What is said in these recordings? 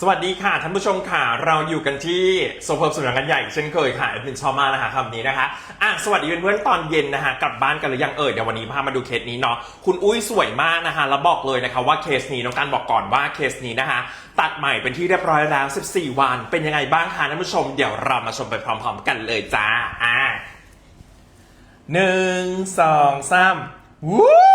สวัสดีค่ะท่านผู้ชมค่ะเราอยู่กันที่โซเฟิร์มสุนัขกันใหญ่เช่นเคยค่ะแอดมินชอบมากนะคะคำนี้นะคะอะสวัสดีเพื่อนๆตอนเย็นนะคะกลับบ้านกันหรือยังเอ่ยเดี๋ยววันนี้พามาดูเคสนี้เนาะคุณอุ้ยสวยมากนะคะแล้วบอกเลยนะคะว่าเคสนี้น้องการบอกก่อนว่าเคสนี้นะคะ ตัดใหม่เป็นที่เรียบร้อยแล้ว 14 วัน เป็นยังไงบ้างคะท่านผู้ชมเดี๋ยวเรามาชมไปพร้อม ๆ กันเลยจ้าอะหนึ่งสองสามวู้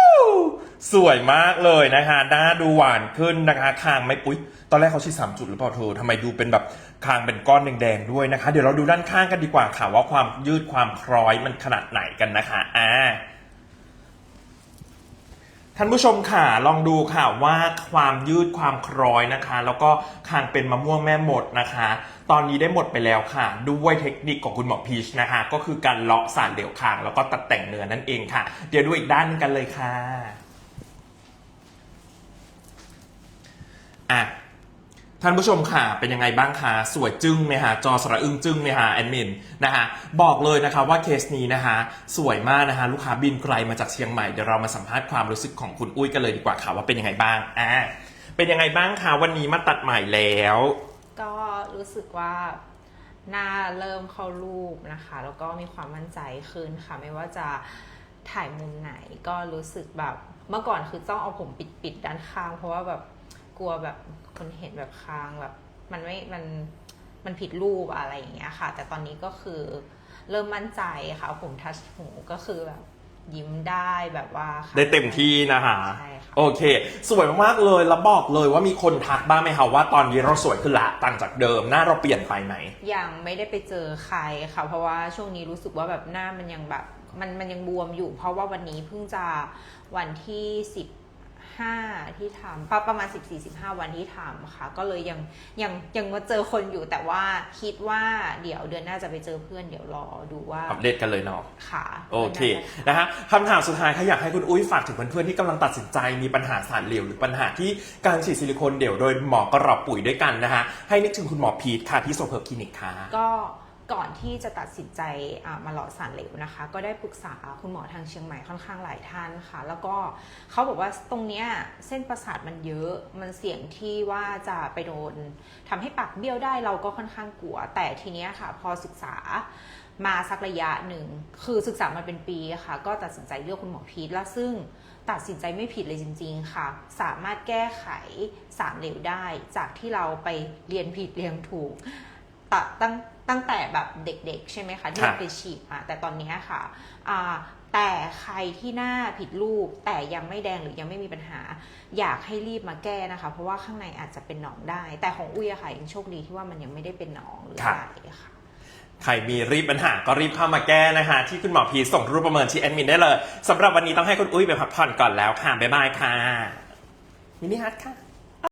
สวยมากเลยนะคะหน้าดูหวานขึ้นนะคะคางไม่ปุ๊ยตอนแรกเขาชี้สามจุดหรือเปล่าเธอทำไมดูเป็นแบบคางเป็นก้อนแดงๆด้วยนะคะ เดี๋ยวเราดูด้านข้างกันดีกว่าค่ะว่าความยืดความคล้อยมันขนาดไหนกันนะคะอ่าท่านผู้ชมค่ะลองดูค่ะว่าความยืดความคล้อยนะคะ แล้วก็คางเป็นมะม่วงแม่หมดนะคะ ตอนนี้ได้หมดไปแล้วค่ะ ด้วยเทคนิคของคุณหมอพีชนะคะ ก็คือการเลาะสารเหลวคางแล้วก็ตัดแต่งเนื้อนั่นเองค่ะ เดี๋ยวดูอีกด้านนึงกันเลยค่ะ อะท่านผู้ชมค่ะ เป็นยังไงบ้างคะ สวยจึ้งไหมฮะ จอสระอึ้งจึ้งไหมฮะแอดมินนะฮะบอกเลยนะคะว่าเคสนี้นะคะสวยมากนะคะลูกค้าบินไกลมาจากเชียงใหม่ เดี๋ยวเรามาสัมภาษณ์ความรู้สึกของคุณอุ้ยกันเลยดีกว่าค่ะว่าเป็นยังไงบ้าง อ่า เป็นยังไงบ้างคะวันนี้มาตัดใหม่แล้ว ก็รู้สึกว่าหน้าเริ่มเข้ารูปนะคะ แล้วก็มีความมั่นใจขึ้นค่ะ ไม่ว่าจะถ่ายมุมไหนก็รู้สึกแบบเมื่อก่อนคือต้องเอาผมปิดๆด้านข้าง เพราะว่าแบบ กลัวแบบคนเห็นแบบค้างแบบมันไม่มันมันผิดรูปอะไรอย่างเงี้ยค่ะ แต่ตอนนี้ก็คือเริ่มมั่นใจค่ะเอาผมทัชหูก็คือแบบยิ้มได้แบบว่าค่ะได้เต็มที่นะคะใช่ค่ะ โอเค สวยมากๆเลยแล้วบอกเลยว่ามีคนทักบ้างไหมคะว่าตอนนี้เราสวยขึ้นละต่างจากเดิมหน้าเราเปลี่ยนไปไหม ยังไม่ได้ไปเจอใครค่ะ เพราะว่าช่วงนี้รู้สึกว่าแบบหน้ามันยังแบบมันมันยังบวมอยู่ เพราะว่าวันนี้เพิ่งจะวันที่สิบ ห้าที่ทำประประมาณสิบสี่สิบห้าวันที่ทำค่ะ ก็เลยยังยังยังมาเจอคนอยู่แต่ว่าคิดว่าเดี๋ยวเดือนหน้าจะไปเจอเพื่อนเดี๋ยวรอดูว่า อัปเดตกันเลยเนาะค่ะ โอเคนะฮะคำถามสุดท้ายค่ะอยากให้คุณอุ้ยฝากถึงเพื่อนๆที่กำลังตัดสินใจมีปัญหาสารเหลวหรือปัญหาที่การฉีดซิลิโคนเดี่ยวโดยหมอกระรอบปุ๋ยด้วยกันนะฮะให้นึกถึงคุณหมอพีทค่ะที่โซเพิร์คลินิกค่ะก็ ก่อนที่จะตัดสินใจมาหล่อสารเหลวนะคะ ก็ได้ปรึกษาคุณหมอทางเชียงใหม่ค่อนข้างหลายท่านค่ะ แล้วก็เขาบอกว่าตรงเนี้ยเส้นประสาทมันเยอะมันเสี่ยงที่ว่าจะไปโดนทำให้ปากเบี้ยวได้เราก็ค่อนข้างกลัว แต่ทีเนี้ยค่ะ พอศึกษามาสักระยะหนึ่ง คือศึกษามาเป็นปีะค่ะ ก็ตัดสินใจเลือกคุณหมอพีทแล้วซึ่งตัดสินใจไม่ผิดเลยจริง ๆ ค่ะ สามารถแก้ไขสารเหลวได้ จากที่เราไปเรียนผิดเรียนถูก ตะตั้งตั้งแต่แบบเด็กๆ ใช่ไหมคะ ที่ครับเราไปฉีดมาแต่ตอนเนี้ยค่ะอ่าแต่ใครที่หน้าผิดรูปแต่ยังไม่แดงหรือยังไม่มีปัญหา อยากให้รีบมาแก้นะคะ เพราะว่าข้างในอาจจะเป็นหนองได้ แต่ของอุ้ยอะค่ะยังโชคดีที่ว่ามันยังไม่ได้เป็นหนองหรือครับอะไรค่ะใครมีรีบปัญหาก็รีบเข้ามาแก้นะคะ ที่คุณหมอพีทส่งรูปประเมินที่แอดมินได้เลยสำหรับวันนี้ต้องให้คุณอุ้ยไปพักผ่อนก่อนแล้วค่ะบ๊ายบายค่ะมินิฮัทค่ะ